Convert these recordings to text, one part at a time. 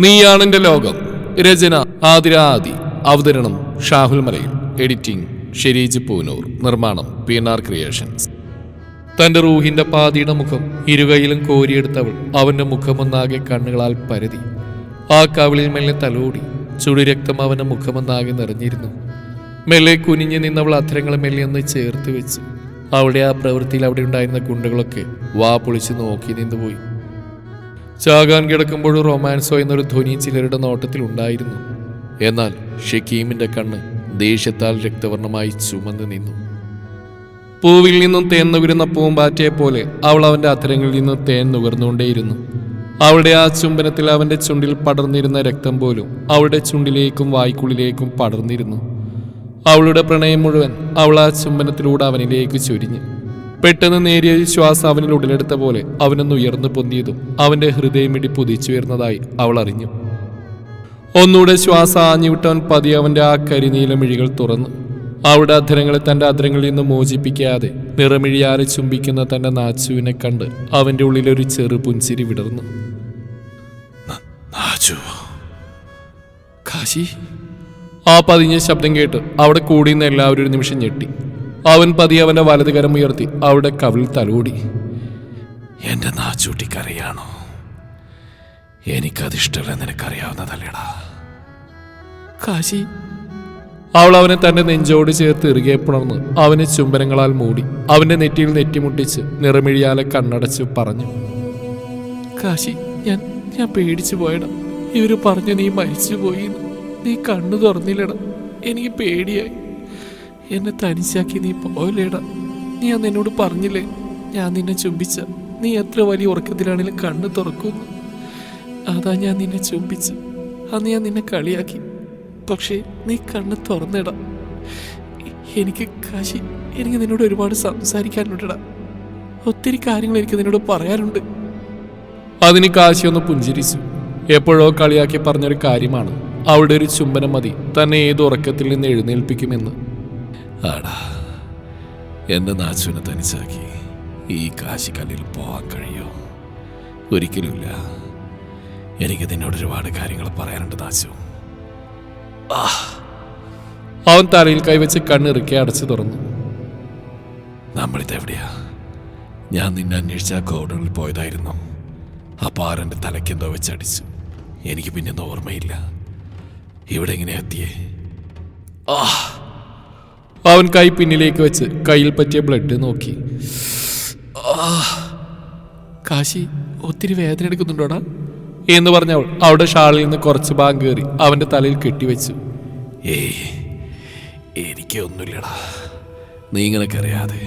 നീയാണെന്റെ ലോകം. രചന ആതിര ആദി. അവതരണം ഷാഹുൽ മലയിൽ. എഡിറ്റിംഗ് ഷെരീജ് പൂനൂർ. നിർമ്മാണം പി എൻ ആർ ക്രിയേഷൻസ്. തന്റെ റൂഹിന്റെ പാതിയുടെ മുഖം ഇരുകയിലും കോരിയെടുത്തവൾ അവന്റെ മുഖമൊന്നാകെ കണ്ണുകളാൽ പരതി. ആ കവിളിൽ മെല്ലെ തലോടി ചുടുരക്തം അവന്റെ മുഖമൊന്നാകെ നിറഞ്ഞിരുന്നു. മെല്ലെ കുനിഞ്ഞു നിന്നവൾ അധരങ്ങളെ മെല്ലെ ഒന്ന് ചേർത്ത് വെച്ച് അവളുടെ ആ പ്രവൃത്തിയിൽ അവിടെ ഉണ്ടായിരുന്ന ഗുണ്ടകളൊക്കെ വാ പൊളിച്ച് നോക്കി നിന്നുപോയി. ചാകാൻ കിടക്കുമ്പോൾ റൊമാൻസോ എന്നൊരു ധ്വനി ചിലരുടെ നോട്ടത്തിൽ ഉണ്ടായിരുന്നു. എന്നാൽ ഷക്കീമിന്റെ കണ്ണ് ദേഷ്യത്താൽ രക്തവർണമായി ചുമന്ന് നിന്നു. പൂവിൽ നിന്നും തേൻ നുകരുന്ന പൂമ്പാറ്റയെ പോലെ അവൾ അവന്റെ അധരങ്ങളിൽ നിന്ന് തേൻ നുകർന്നുകൊണ്ടേയിരുന്നു. അവളുടെ ആ ചുംബനത്തിൽ അവന്റെ ചുണ്ടിൽ പടർന്നിരുന്ന രക്തം പോലും അവളുടെ ചുണ്ടിലേക്കും വായ്ക്കുള്ളിലേക്കും പടർന്നിരുന്നു. അവളുടെ പ്രണയം മുഴുവൻ അവൾ ആ ചുംബനത്തിലൂടെ അവനിലേക്ക് ചൊരിഞ്ഞു. പെട്ടെന്ന് നേരിയ ശ്വാസം അവനിൽ ഉടലെടുത്ത പോലെ അവനൊന്ന് ഉയർന്നു പൊന്തിയതും അവന്റെ ഹൃദയമിടി പുതിച്ചുയർന്നതായി അവൾ അറിഞ്ഞു. ഒന്നുകൂടെ ശ്വാസം ആഞ്ഞുവിട്ടവൻ പതി അവന്റെ ആ കരിനീല മിഴികൾ തുറന്നു. അവളുടെ അധരങ്ങളെ തന്റെ അധരങ്ങളിൽ നിന്ന് മോചിപ്പിക്കാതെ നിറമിഴിയാറി ചുംബിക്കുന്ന തന്റെ നാച്ചുവിനെ കണ്ട് അവന്റെ ഉള്ളിൽ ഒരു ചെറു പുഞ്ചിരി വിടർന്നു. കാശി. ആ പതിഞ്ഞ ശബ്ദം കേട്ട് അവിടെ കൂടിയുന്ന എല്ലാവരും ഒരു നിമിഷം ഞെട്ടി. അവൻ പതി അവന്റെ വലതുകരം ഉയർത്തി അവിടെ കവിൽ തലോടി. എന്റെ നാച്ചൂട്ടിക്കറിയാണോ? എനിക്കതിഷ്ടമല്ല നിനക്കറിയാവുന്നതല്ലേടാ? കാശി. അവൾ അവനെ തന്റെ നെഞ്ചോട് ചേർത്ത് ഇറുകെ പുണർന്ന് അവനെ ചുംബനങ്ങളാൽ മൂടി അവന്റെ നെറ്റിയിൽ നെറ്റിമുട്ടിച്ച് നിറമിഴിയാലെ കണ്ണടച്ച് പറഞ്ഞു. കാശി ഞാൻ ഞാൻ പേടിച്ചു പോയടാ. ഇവർ പറഞ്ഞു നീ മരിച്ചു പോയി നീ കണ്ണു തുറന്നില്ലടാ. എനിക്ക് പേടിയായി. എന്നെ തനിച്ചാക്കി നീ പോയല്ലേടാ. നീ അന്ന് എന്നോട് പറഞ്ഞില്ലേ ഞാൻ നിന്നെ ചുംബിച്ച നീ എത്ര വലിയ ഉറക്കത്തിലാണെങ്കിലും കണ്ണ് തുറക്കുന്നു. അതാ ഞാൻ നിന്നെ ചുംബിച്ച്. അന്ന് ഞാൻ നിന്നെ കളിയാക്കി. പക്ഷേ നീ കണ്ണ് തുറന്നിടാ. എനിക്ക് കാശി എനിക്ക് നിന്നോട് ഒരുപാട് സംസാരിക്കാനുണ്ടടാ. ഒത്തിരി കാര്യങ്ങൾ എനിക്ക് നിന്നോട് പറയാനുണ്ട്. അതിന് കാശി ഒന്ന് പുഞ്ചിരിച്ചു. എപ്പോഴോ കളിയാക്കി പറഞ്ഞൊരു കാര്യമാണ് അവളുടെ ഒരു ചുംബനം മതി. തന്നെ ഏത് ഉറക്കത്തിൽ നിന്ന് എഴുന്നേൽപ്പിക്കുമെന്ന്. ആടാ എന്റെ നാച്ചുവിനെ തനിച്ചാക്കി ഈ കാശിക്കല്ലിൽ പോവാൻ കഴിയോ? ഒരിക്കലുമില്ല. എനിക്ക് നിന്നോട് ഒരുപാട് കാര്യങ്ങൾ പറയാനുണ്ട് നാച്ചു. അവൻ തലയിൽ കൈവച്ച് കണ്ണിറുക്കി അടച്ചു തുറന്നു. നമ്മളിതെവിടെയാ? ഞാൻ നിന്നെ അന്വേഷിച്ച ആ ഗോഡനിൽ പോയതായിരുന്നു. അപ്പോൾ ആരെന്റെ തലയ്ക്കെന്തോ വെച്ചടിച്ചു എനിക്ക് പിന്നെന്തോ ഓർമ്മയില്ല. ഇവിടെ എങ്ങനെ എത്തിയേ? ആ. അവൻ കൈ പിന്നിലേക്ക് വെച്ച് കയ്യിൽ പറ്റിയ ബ്ലഡ് നോക്കി. കാശി ഒത്തിരി വേദന എടുക്കുന്നുണ്ടോടാ? എന്ന് പറഞ്ഞവൾ അവിടെ ഷാളിൽ നിന്ന് കുറച്ച് ഭാഗം കയറി അവന്റെ തലയിൽ കെട്ടിവെച്ചു. ഏയ് എനിക്കൊന്നുമില്ലടാ. നീ ഇങ്ങനെ കരയാതെ.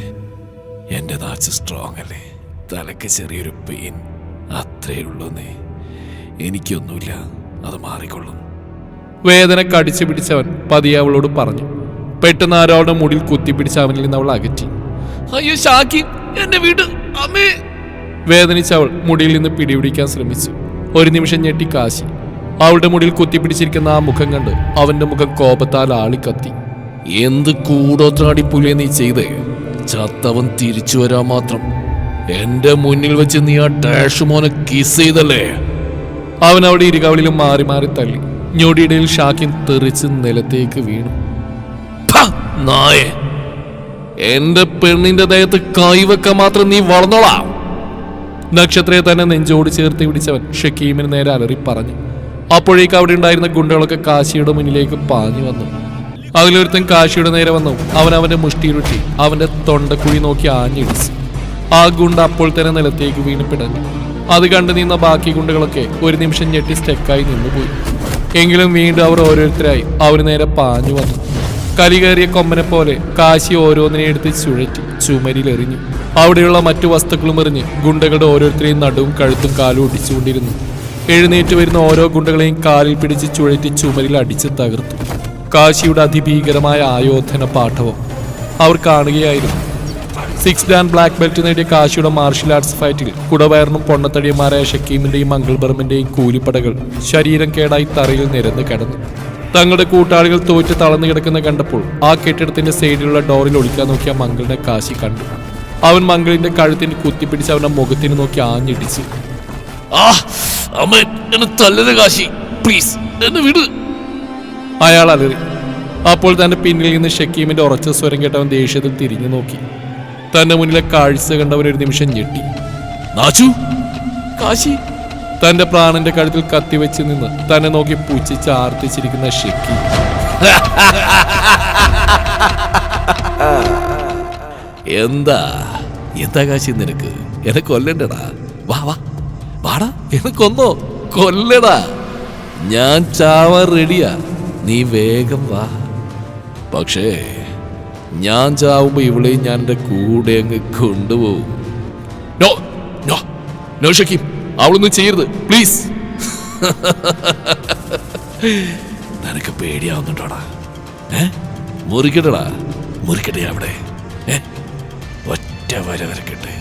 എന്റെ നാച്ച് സ്ട്രോങ് അല്ലേ? തലക്ക് ചെറിയൊരു പെയിൻ അത്രേ ഉള്ളൂ നീ എനിക്കൊന്നുമില്ല. അത് മാറിക്കൊള്ളും. വേദന കടിച്ചു പിടിച്ചവൻ പതിയെ അവളോട് പറഞ്ഞു. പെട്ടെന്ന് ആരോടെ മുടിയിൽ കുത്തിപ്പിടിച്ച് അവനിൽ നിന്ന് അവൾ അകറ്റി. അയ്യോ ഷാക്കി എന്റെ വീട് അമ്മേ. വേദനിച്ച അവൾ മുടിയിൽ നിന്ന് പിടിപിടിക്കാൻ ശ്രമിച്ചു. ഒരു നിമിഷം ഞെട്ടി കാശി. അവളുടെ മുടിയിൽ കുത്തിപ്പിടിച്ചിരിക്കുന്ന ആ മുഖം കണ്ട് അവന്റെ മുഖം കോപത്താൽ ആളിക്കത്തി. എന്ത് കൂടോത്രാടി പുലിയെ നീ ചെയ്തേ? ചത്തവൻ തിരിച്ചു വരാൻ മാത്രം. എന്റെ മുന്നിൽ വെച്ച് നീ ആ ഡാഷ് മോനെ കിസ് ചെയ്തല്ലേ? അവൻ അവിടെ ഇരുകവളിലും മാറി മാറി തള്ളി. ഞൊടിയിടയിൽ ഷാക്കിൻ തെറിച്ച് നിലത്തേക്ക് വീണു. എന്റെ പെണ്ണിന്റെ ദേഹത്ത് കൈവെക്കാൻ മാത്രം നീ വളർന്നോളാം. നക്ഷത്രയെ തന്നെ നെഞ്ചോട് ചേർത്ത് പിടിച്ചവൻ ഷക്കീമിന് നേരെ അലറി പറഞ്ഞു. അപ്പോഴേക്ക് അവിടെ ഉണ്ടായിരുന്ന ഗുണ്ടകളൊക്കെ കാശിയുടെ മുന്നിലേക്ക് പാഞ്ഞു വന്നു. അതിലൊരുത്തൻ കാശിയുടെ നേരെ വന്നു. അവൻ അവന്റെ മുഷ്ടിയിലുട്ടി അവന്റെ തൊണ്ടക്കുഴി നോക്കി ആഞ്ഞിടിച്ചു. ആ ഗുണ്ട അപ്പോൾ തന്നെ നിലത്തേക്ക് വീണ് പിടഞ്ഞു. അത് കണ്ടു നിന്ന ബാക്കി ഗുണ്ടകളൊക്കെ ഒരു നിമിഷം ഞെട്ടി സ്റ്റെക്കായി നിന്നുപോയി. എങ്കിലും വീണ്ടും അവർ ഓരോരുത്തരായി അവന് നേരെ പാഞ്ഞു വന്നു. കലികേറിയ കൊമ്പനെ പോലെ കാശി ഓരോന്നിനെ എടുത്ത് ചുഴറ്റി ചുമരിൽ എറിഞ്ഞു അവിടെയുള്ള മറ്റു വസ്തുക്കളും എറിഞ്ഞ് ഗുണ്ടകളുടെ ഓരോരുത്തരെയും നടുവും കഴുത്തും കാലും ഒടിച്ചുകൊണ്ടിരുന്നു. എഴുന്നേറ്റ് വരുന്ന ഓരോ ഗുണ്ടകളെയും കാലിൽ പിടിച്ച് ചുഴറ്റി ചുമരിൽ അടിച്ച് തകർത്തു. കാശിയുടെ അതിഭീകരമായ ആയോധന പാഠവും അവർ കാണുകയായിരുന്നു. സിക്സ് ഡാൻ ബ്ലാക്ക് ബെൽറ്റ് നേടിയ കാശിയുടെ മാർഷൽ ആർട്സ് ഫൈറ്റിൽ കുടവയറിനും പൊണ്ണത്തടിയന്മാരായ ഷക്കീമിന്റെയും മംഗൾബർമിന്റെയും കൂലിപ്പടകൾ ശരീരം കേടായി തറയിൽ നിരന്ന് കിടന്നു. തങ്ങളുടെ കൂട്ടാളികൾ തോറ്റ് തളർന്നു കിടക്കുന്ന കണ്ടപ്പോൾ ആ കെട്ടിടത്തിന്റെ സൈഡിലുള്ള ഡോറിൽ ഒളിക്കാൻ നോക്കിയ മംഗളിനെ കാശി കണ്ടു. അവൻ മംഗളിന്റെ കഴുത്തിന് കുത്തിപ്പിടിച്ച് അവന്റെ മുഖത്തിന് നോക്കി ആഞ്ഞിടിച്ച്. ആ അമ്മ എന്നെ തല്ലത് കാശി. പ്ലീസ് എന്നെ വിട്. അയാൾ അലറി. അപ്പോൾ തന്റെ പിന്നിൽ നിന്ന് ഷക്കീമിന്റെ ഉറച്ച സ്വരം കേട്ടവൻ ദേഷ്യത്തിൽ തിരിഞ്ഞു നോക്കി. തന്റെ മുന്നിലെ കാഴ്ച കണ്ടവൻ ഒരു നിമിഷം ഞെട്ടി. നാച്ചു കാശി തന്റെ പ്രാണന്റെ കഴുത്തിൽ കത്തിവെച്ച് നിന്ന് തന്നെ നോക്കി പൂച്ചിച്ച് ആർത്തിച്ചിരിക്കുന്ന ഷെക്കി. എന്താ? എന്താ കാശി നിനക്ക്? എന്നെ കൊല്ലണ്ടടാ. വാ വാ. വാടാ എന്നെ കൊന്നോ. കൊല്ലടാ. ഞാൻ ചാവാൻ റെഡിയാ. നീ വേഗം വാ. പക്ഷേ ഞാൻ ചാവുമ്പോ ഇവിടെയും ഞാൻ എന്റെ കൂടെ അങ്ങ് കൊണ്ടുപോകും. നോ നോ നോ അവളൊന്നും ചെയ്യരുത്. പ്ലീസ് നിനക്ക് പേടിയാവുന്നുണ്ടോടാ? ഏ? മുറിക്കട്ടടാ. മുറിക്കട്ടെ അവിടെ. ഒറ്റ വര വരക്കട്ടെ.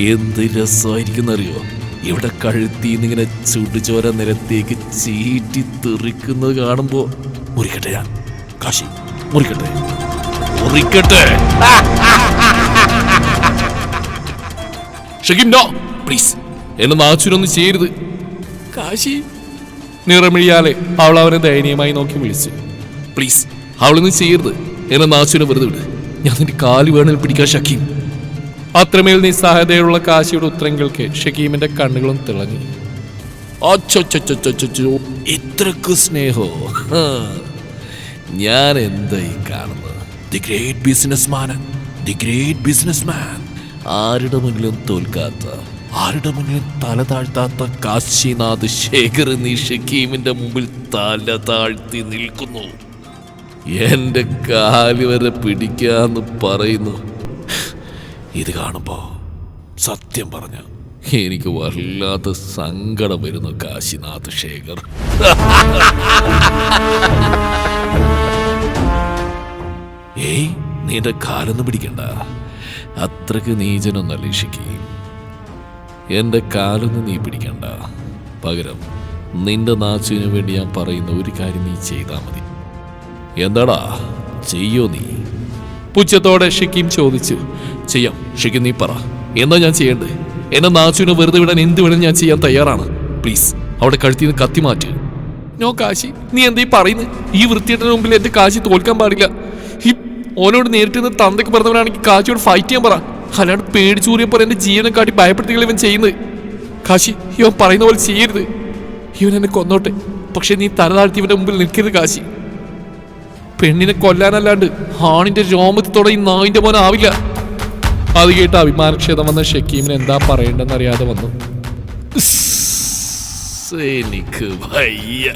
എന്ത് രസമായിരിക്കും അറിയോ ഇവിടെ കഴുത്തി കഴുത്തിന്നിങ്ങനെ ചുടുചോര നിരത്തേക്ക് ചീറ്റി തെറിക്കുന്നത് കാണുമ്പോ മുറിക്കട്ടെ ഞാൻ കാശി മുറിക്കട്ടെ. മുറിക്കട്ടെ. ഷക്കീം നോ പ്ലീസ് എന്നെ നാച്ചുരൊന്നും ചെയ്യരുത് കാശി. നിറമിഴിയാലെ അവൾ അവനെ ദയനീയമായി നോക്കി വിളിച്ചു. പ്ലീസ് അവളൊന്നും ചെയ്യരുത് എന്നെ നാച്ചുരം വെറുതെ വിട്. ഞാൻ നിന്റെ കാൽ വേണേൽ പിടിക്കാൻ ഷക്കീം അത്രമേൽ നിസ്സഹായതയുള്ള കാശിയുടെ ഉത്തരം കേൾക്കെ ഷക്കീമിന്റെ കണ്ണുകളും തിളങ്ങി. ഇത്രക്ക് സ്നേഹോ? ഞാൻ എന്തായി കാണുന്നത്? The great business man the great business man ആരുടെ മുന്നിലും തോൽക്കാത്ത ആരുടെ മുന്നിലും തല താഴ്ത്താത്ത കാശിനാഥ് ശേഖർ എന്നീ ഷക്കീമിന്റെ മുമ്പിൽ തല താഴ്ത്തി നിൽക്കുന്നു. എന്റെ കാൽ വരെ പിടിക്കാന്ന് പറയുന്നു. ഇത് കാണുമ്പോ സത്യം പറഞ്ഞ എനിക്ക് വല്ലാത്ത സങ്കടം വരുന്നു കാശിനാഥ് ശേഖർ. ഏയ് നിന്റെ കാലൊന്നും പിടിക്കണ്ട. അത്രയ്ക്ക് നീചനൊന്നല്ല ഇഷിക്ക് എന്റെ കാലൊന്നും നീ പിടിക്കണ്ട. പകരം നിന്റെ നാച്ചുവിന് വേണ്ടി ഞാൻ പറയുന്ന ഒരു കാര്യം നീ ചെയ്താൽ മതി. എന്താടാ? ചെയ്യോ നീ? പുച്ഛത്തോടെ ഷിക്കിം ചോദിച്ചു ചെയ്യാം ഷിക്കിം നീ പറ. എന്താ ഞാൻ ചെയ്യേണ്ടത്? എന്നെ നാച്ചുവിനെ വെറുതെ വിടാൻ എന്ത് വേണം ഞാൻ ചെയ്യാൻ തയ്യാറാണ്. പ്ലീസ് അവിടെ കഴുത്തിൽ കത്തി മാറ്റ്. നോ കാശി നീ എന്തീ പറയുന്നത് ഈ വൃത്തിയുടെ മുമ്പിൽ എന്റെ കാശി തോൽക്കാൻ പാടില്ല. ഓനോട് നേരിട്ട് നിന്ന് തന്തയ്ക്ക് പറഞ്ഞവനാണെങ്കിൽ കാശിയോട് ഫൈറ്റ് ചെയ്യാൻ പറ. അല്ലാണ്ട് പേടിച്ചൂറിയ പോലെ ജീവനെ കാട്ടി ഭയപ്പെടുത്തുകൾ ഇവൻ ചെയ്യുന്നത്. കാശി ഇവൻ പറയുന്ന പോലെ ചെയ്യരുത്. ഇവൻ എന്നെ കൊന്നോട്ടെ. പക്ഷെ നീ തല താഴ്ത്തി ഇവന്റെ മുമ്പിൽ നിൽക്കരുത് കാശി. പെണ്ണിനെ കൊല്ലാനല്ലാണ്ട് ആണിന്റെ രോമത്തോടെ ഈ നായിന്റെ മോനെ ആവില്ല. അത് കേട്ട് അഭിമാനക്ഷേതം വന്ന ഷക്കീമിന് എന്താ പറയേണ്ടെന്ന് അറിയാതെ വന്നു എനിക്ക് വയ്യ.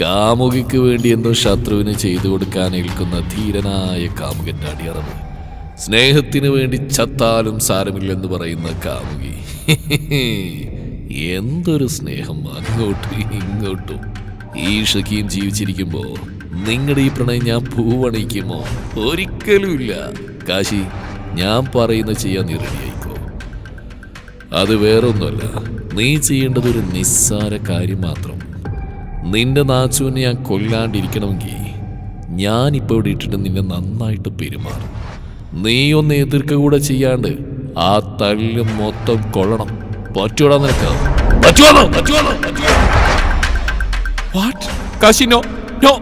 കാമുകിക്ക് വേണ്ടി എന്തോ ശത്രുവിന് ചെയ്തു കൊടുക്കാൻ ഏൽക്കുന്ന ധീരനായ കാമുകന്റെ അടിയറവ്. സ്നേഹത്തിന് വേണ്ടി ചത്താലും സാരമില്ലെന്ന് പറയുന്ന കാമുകി. എന്തൊരു സ്നേഹം. അങ്ങോട്ടും ഇങ്ങോട്ടും. ഈ ഷക്കീം ജീവിച്ചിരിക്കുമ്പോ നിങ്ങളുടെ ഈ പ്രണയം ഞാൻ പൂവണിക്കുമോ? ഒരിക്കലുമില്ല. കാശി ഞാൻ പറയുന്ന ചെയ്യാൻ നീ റെഡിയായിക്കോ അത് വേറൊന്നുമല്ല. നീ ചെയ്യേണ്ടത് ഒരു നിസ്സാര കാര്യം മാത്രം. നിന്റെ നാച്ചുവിനെ ഞാൻ കൊല്ലാണ്ടിരിക്കണമെങ്കിൽ ഞാൻ ഇപ്പോൾ ഇവിടെ ഇട്ടിട്ട് നിന്നെ നന്നായിട്ട് പെരുമാറും. നീ ഒന്ന് എതിർക്ക കൂടെ ചെയ്യാണ്ട് ആ തല്ല് മൊത്തം കൊള്ളണം. പറ്റൂടാ നിനക്ക്? നോ നോ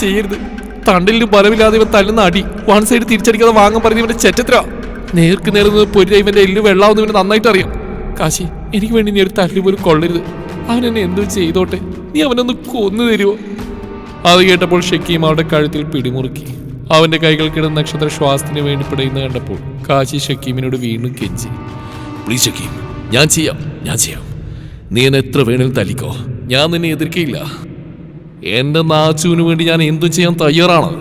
ചെയ്യരുത്. തണ്ടിലിനും ബലമില്ലാതെ ഇവൻ തല്ലുന്ന അടി. വൺ സൈഡ് തിരിച്ചടിക്കാതെ വാങ്ങാൻ പറഞ്ഞ ഇവന്റെ ചെറ്റത്ര. നേർക്ക് നേരുന്നത് പൊരി ഇവന്റെ എല്ല് വെള്ളാവുന്ന ഇവന് നന്നായിട്ട് അറിയാം. കാശി എനിക്ക് വേണ്ടി നീ ഒരു തല്ലു പോലും കൊള്ളരുത്. അവൻ എന്നെ എന്തോ ചെയ്തോട്ടെ. നീ അവനൊന്ന് കൊന്നു തരുമോ അത് കേട്ടപ്പോൾ ഷക്കീം അവളുടെ കഴുത്തിൽ പിടിമുറുക്കി. അവന്റെ കൈകൾ കിടന്ന നക്ഷത്ര ശ്വാസത്തിന് വേണ്ടി പിടയുന്ന കണ്ടപ്പോൾ കാശി ഷക്കീമിനോട് വീണ്ടും കെഞ്ചി. പ്ലീസ് ഷക്കീം ഞാൻ ചെയ്യാം ഞാൻ ചെയ്യാം. നീ എന്നെ എത്ര വേണേലും തല്ലിക്കോ. ഞാൻ നിന്നെ എതിർക്കില്ല എന്റെ നാച്ചുവിന് വേണ്ടി ഞാൻ എന്തും ചെയ്യാൻ തയ്യാറാണ്.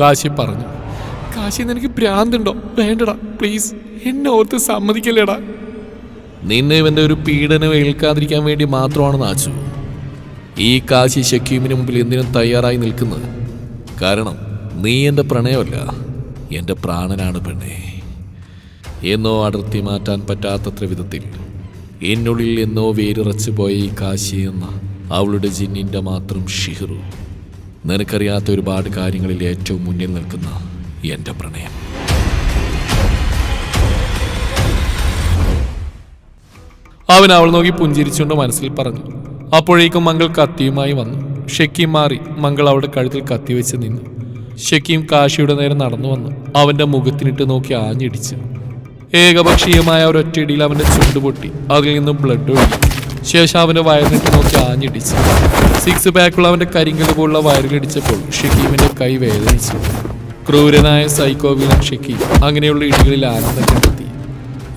കാശി പറഞ്ഞു. കാശി നിനക്ക് ഭ്രാന്തുണ്ടോ? വേണ്ടടാ പ്ലീസ് എന്നെ ഓർത്ത് സമ്മതിക്കല്ലേടാ. നിന്നെ ഇവന്റെ ഒരു പീഡനം ഏൽക്കാതിരിക്കാൻ വേണ്ടി മാത്രമാണ് നാച്ചു. ഈ കാശി ഷക്കീമിന് മുമ്പിൽ എന്തിനും തയ്യാറായി നിൽക്കുന്നത്? കാരണം നീ എന്റെ പ്രണയമല്ല. എന്റെ പ്രാണനാണ് പെണ്ണേ. എന്നോ അടർത്തി മാറ്റാൻ പറ്റാത്തത്ര വിധത്തിൽ എന്നുള്ളിൽ എന്നോ വേരിറച്ചു പോയ ഈ കാശി എന്ന അവളുടെ ജിന്നിന്റെ മാത്രം ഷിഹറു. നിനക്കറിയാത്ത ഒരുപാട് കാര്യങ്ങളിൽ ഏറ്റവും മുന്നിൽ നിൽക്കുന്ന എന്റെ പ്രണയം. അവൻ അവൾ നോക്കി പുഞ്ചിരിച്ചുകൊണ്ട് മനസ്സിൽ പറഞ്ഞു. അപ്പോഴേക്കും മംഗൾ കത്തിയുമായി വന്നു. ഷക്കീം മാറി. മംഗൾ അവളുടെ കഴുത്തിൽ കത്തി വെച്ച് നിന്നു. ഷക്കീം കാശിയുടെ നേരെ നടന്നു വന്നു. അവന്റെ മുഖത്തിനിട്ട് നോക്കി ആഞ്ഞിടിച്ചു. ഏകപക്ഷീയമായ ഒരൊറ്റയിടിയിൽ അവന്റെ ചുണ്ട് പൊട്ടി. അതിൽ നിന്നും ബ്ലഡ് ഒഴുകി. ശേഷം അവന്റെ വയറിനിട്ട് നോക്കി ആഞ്ഞിടിച്ചു. സിക്സ് പാക്കുള്ള അവന്റെ കരിങ്കൽ പോലുള്ള വയറിലിടിച്ചപ്പോൾ ഷക്കീമിന്റെ കൈ വേദനിച്ചു. ക്രൂരനായ സൈക്കോവിൽ ഷക്കീം അങ്ങനെയുള്ള ഇടികളിൽ ആനന്ദം കണ്ടെത്തി.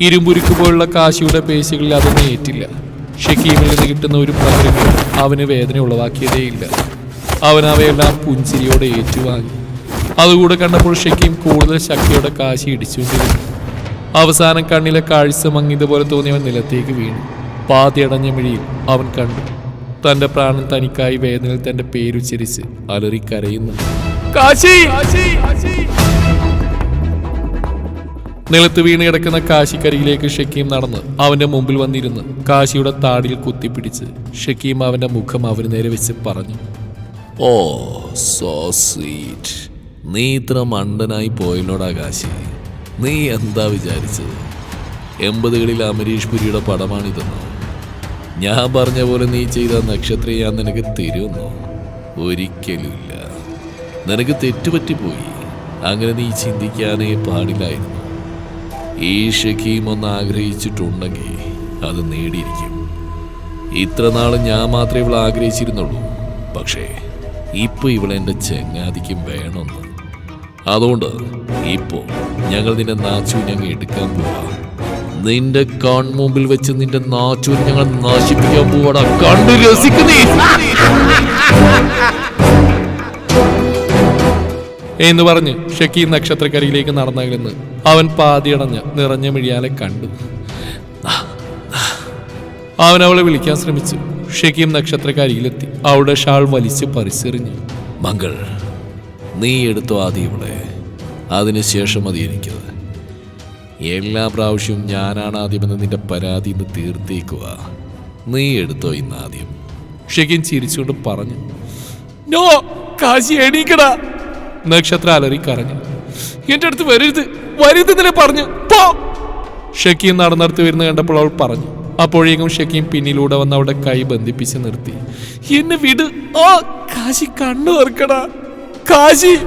ഇരുമ്പുരുക്ക് പോലുള്ള കാശിയുടെ പേശികളിൽ അതൊന്നും ഏറ്റില്ല. ഷക്കീമിൽ നിന്ന് കിട്ടുന്ന ഒരു പ്രകൃതി അവന് വേദന ഉളവാക്കിയതേയില്ല. അവൻ അവയെല്ലാം പുഞ്ചിരിയോടെ ഏറ്റുവാങ്ങി. അതുകൂടെ കണ്ടപ്പോൾ ഷക്കീം കൂടുതൽ ശക്തിയോടെ കാശി ഇടിച്ചുകൊണ്ടിരുന്നു. അവസാനം കണ്ണിലെ കാഴ്ച മങ്ങിയതുപോലെ തോന്നിയവൻ നിലത്തേക്ക് വീണു. പാതിയടഞ്ഞ മിഴിയിൽ അവൻ കണ്ടു. തന്റെ പ്രാണൻ തനിക്കായി വേദനയിൽ തന്റെ പേരുച്ചരിച്ച് അലറിക്കരയുന്നു. കാശി! നിലത്ത് വീണ് കിടക്കുന്ന കാശിക്കരിയിലേക്ക് ഷക്കീം നടന്ന് അവന്റെ മുമ്പിൽ വന്നിരുന്ന് കാശിയുടെ താടിയിൽ കുത്തിപ്പിടിച്ച് ഷക്കീം അവന്റെ മുഖം അവന് നേരെ വെച്ച് പറഞ്ഞു ഓ സോ സ്വീറ്റ് നീ ഇത്ര മണ്ടനായി പോയല്ലോടാ കാശി. നീ എന്താ വിചാരിച്ചത്? എൺപതുകളിൽ അമരീഷ് പുരിയുടെ പടമാണിതെന്നോ? ഞാൻ പറഞ്ഞ പോലെ നീ ചെയ്ത നക്ഷത്രം ഞാൻ നിനക്ക് തരുമെന്നോ? ഒരിക്കലുമില്ല. നിനക്ക് തെറ്റുപറ്റിപ്പോയി. അങ്ങനെ നീ ചിന്തിക്കാനേ പാടില്ലായിരുന്നു. ഈ ഷക്കീം ഒന്ന് ആഗ്രഹിച്ചിട്ടുണ്ടെങ്കിൽ അത് നേടിയിരിക്കും. ഇത്ര നാളും ഞാൻ മാത്രമേ ഇവളെ ആഗ്രഹിച്ചിരുന്നുള്ളൂ. പക്ഷേ ഇപ്പൊ ഇവളെന്റെ ചെങ്ങാതിക്കും വേണമെന്ന്. അതുകൊണ്ട് ഇപ്പോൾ ഞങ്ങൾ നിന്റെ നാച്ചു ഞങ്ങൾ എടുക്കാൻ പോവാ. നിന്റെ കൺമുമ്പിൽ വെച്ച് നിന്റെ നാച്ചു ഞങ്ങൾ നശിപ്പിക്കാൻ പോവാടാ. കണ്ടു രസിക്കുന്നേ? എന്ന് പറഞ്ഞ് ഷക്കീം നക്ഷത്രക്കരയിലേക്ക് നടന്നകലെന്ന് അവൻ പാതിയടഞ്ഞ നിറഞ്ഞ മിഴിയാലെ കണ്ടു. അവൻ അവളെ വിളിക്കാൻ ശ്രമിച്ചു. ഷക്കീം നക്ഷത്രക്കാരിയിലെത്തി. അവളുടെ ഷാൾ വലിച്ച് പരിസെറിഞ്ഞു മംഗൾ നീ എടുത്തു ആദ്യം ഇവിടെ അതിനുശേഷം മതി എനിക്കത്. എല്ലാ പ്രാവശ്യവും ഞാനാണ് ആദ്യമെന്ന് നിന്റെ പരാതി ഇന്ന് തീർത്തേക്കുക. നീ എടുത്തോ ഇന്ന് ആദ്യം. ഷക്കീം ചിരിച്ചുകൊണ്ട് പറഞ്ഞു നോ കാശി എണീക്കടാ. നക്ഷത്ര അലറി കരഞ്ഞു എന്റെ അടുത്ത് വരരുത് വരരുത് നിന്നെ പറഞ്ഞു. പോ. ഷക്കീം നടന്നിടത്ത് വരുന്ന കണ്ടപ്പോൾ അവൾ പറഞ്ഞു. അപ്പോഴേക്കും ഷക്കീം പിന്നിലൂടെ വന്ന് അവളുടെ കൈ ബന്ധിപ്പിച്ച് നിർത്തി. എന്നെ വിട്. ആ കാശി കണ്ണു തീർക്കടാ കാശി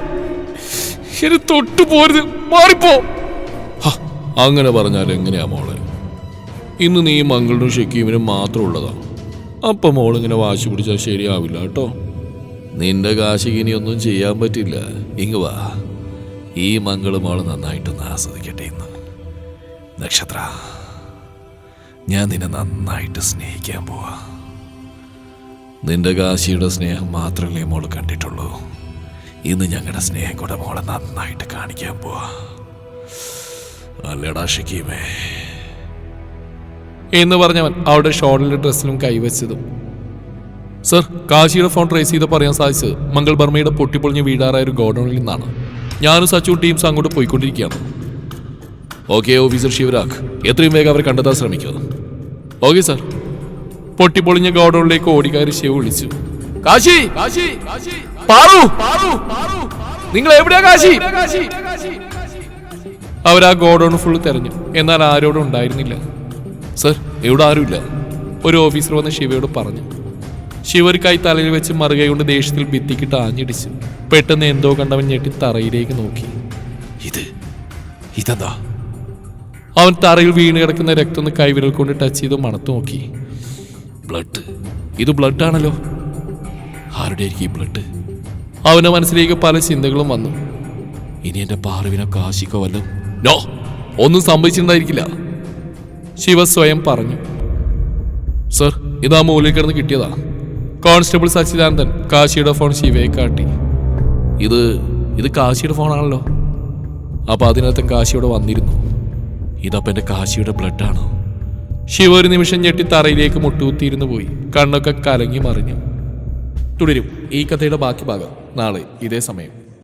എന്നെ തൊട്ടു പോരുത്. മാറിപ്പോ. അങ്ങനെ പറഞ്ഞാൽ എങ്ങനെയാ മോളെ? ഇന്ന് നീ മംഗളും ഷക്കീമിനും മാത്രം ഉള്ളതാ അപ്പം മോളിങ്ങനെ വാശി പിടിച്ചാൽ ശരിയാവില്ല കേട്ടോ. നിന്റെ കാശിക്ക് ഒന്നും ചെയ്യാൻ പറ്റില്ല. ഇങ്ങ് വാ. ഈ മംഗളമാൾ മോൾ നന്നായിട്ടൊന്ന് ആസ്വദിക്കട്ടെ ഇന്ന്. നക്ഷത്ര ഞാൻ നിന്നെ നന്നായിട്ട് സ്നേഹിക്കാൻ പോവാ. നിന്റെ കാശിയുടെ സ്നേഹം മാത്രമല്ലേ മോൾ കണ്ടിട്ടുള്ളൂ. ഇന്ന് ഞങ്ങളുടെ സ്നേഹം കൂടെ മോളെ നന്നായിട്ട് കാണിക്കാൻ പോവാ. അല്ലടാ ഷക്കീമേ. എന്ന് പറഞ്ഞവൻ അവിടെ ഷോളിലെ ഡ്രസ്സിലും കൈവച്ചതും സർ കാശിയുടെ ഫോൺ ട്രേസ് ചെയ്ത് പറയാൻ സാധിച്ചത് മംഗൾ ബർമ്മയുടെ പൊട്ടിപ്പൊളിഞ്ഞ് വീടാറായ ഒരു ഗോഡൌണിൽ നിന്നാണ്. ഞാനും സച്ചു ടീംസ് അങ്ങോട്ട് പോയിക്കൊണ്ടിരിക്കുകയാണ്. Okay officer Sivarag. എത്രയും വേഗം അവരെ കണ്ടെത്താൻ ശ്രമിക്കുക ഓക്കെ സർ പൊട്ടിപ്പൊളിഞ്ഞ ഗോഡൌണിലേക്ക് ഓടിക്കാരി ശിവ വിളിച്ചു. കാശി! കാശി! പാറു! നിങ്ങൾ എവിടെയാ കാശി? അവർ ആ ഗോഡൌൺ ഫുൾ തെരഞ്ഞു. എന്നാൽ ആരോടും ഉണ്ടായിരുന്നില്ല. സർ ഇവിടെ ആരുമില്ല. ഒരു ഓഫീസർ വന്ന് ശിവയോട് പറഞ്ഞു. ശിവ ഒരു തലയിൽ വെച്ച് മറുകൈ കൊണ്ട് ദേഷ്യത്തിൽ ഭിത്തിക്കിട്ട് ആഞ്ഞിടിച്ചു പെട്ടെന്ന് എന്തോ കണ്ടവൻ ഞെട്ടി തറയിലേക്ക് നോക്കി. ഇത് ഇതെന്താ? അവൻ തറയിൽ വീണ് കിടക്കുന്ന രക്തം കൈവിരൽ കൊണ്ട് ടച്ച് ചെയ്ത് മണത്തു നോക്കി. ബ്ലഡ് ഇത് ബ്ലഡ് ആണല്ലോ. ആരുടെയായിരിക്കും ഈ ബ്ലഡ്? അവന്റെ മനസ്സിലേക്ക് പല ചിന്തകളും വന്നു. ഇനി എന്റെ പാറുവിനോ കാശിക്കോ വല്ലതും? നോ ഒന്നും സംഭവിച്ചിട്ടുണ്ടായിരിക്കില്ല. ശിവ സ്വയം പറഞ്ഞു. സർ ഇതാ മൂലയിൽ കിടന്ന് കിട്ടിയതാ. കോൺസ്റ്റബിൾ സച്ചിദാനന്ദൻ കാശിയുടെ ഫോൺ ശിവയെ കാട്ടി. ഇത് ഇത് കാശിയുടെ ഫോണാണല്ലോ. അപ്പൊ അതിനകത്തും കാശിയോടെ വന്നിരുന്നു. ഇതപ്പം എന്റെ കാശിയുടെ ബ്ലഡ് ആണോ ശിവ ഒരു നിമിഷം ഞെട്ടി തറയിലേക്ക് മുട്ടുകുത്തിയിരുന്നു പോയി. കണ്ണൊക്കെ കലങ്ങി മറിഞ്ഞു. തുടരും ഈ കഥയുടെ ബാക്കി ഭാഗം നാളെ ഇതേ സമയം.